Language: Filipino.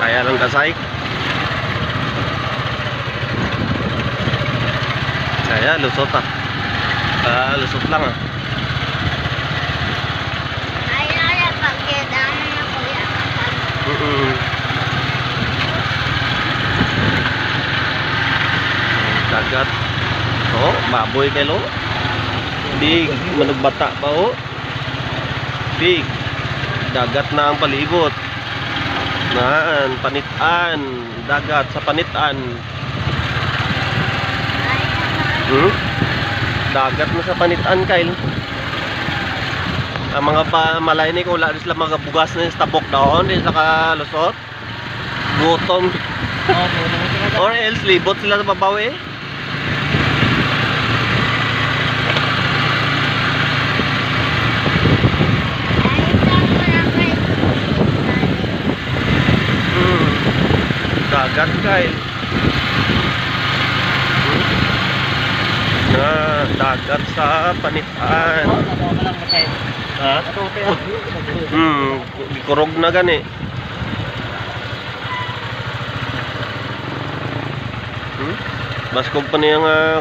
kaya ng kasay. Kaya lusot ah. Uh, lusot lang ah. Mm -mm. dagat. Oh baboy kayo big managbata pa oh. Big. Dagat na ang palibot. Naan, panitan. Dagat sa panitan. Hmm? Dagat na sa panitan, Kyle. Ang mga pa malay ni ko wala sila mga bugas na sa tabok daon, di sa kalusot. Gutom. Or else libot sila sa babaw eh. Hmm. Dagat. Hmm. Na dagat sa panitan. Ha? Hmm, kurog na gani. Hmm? Baskog pa niya nga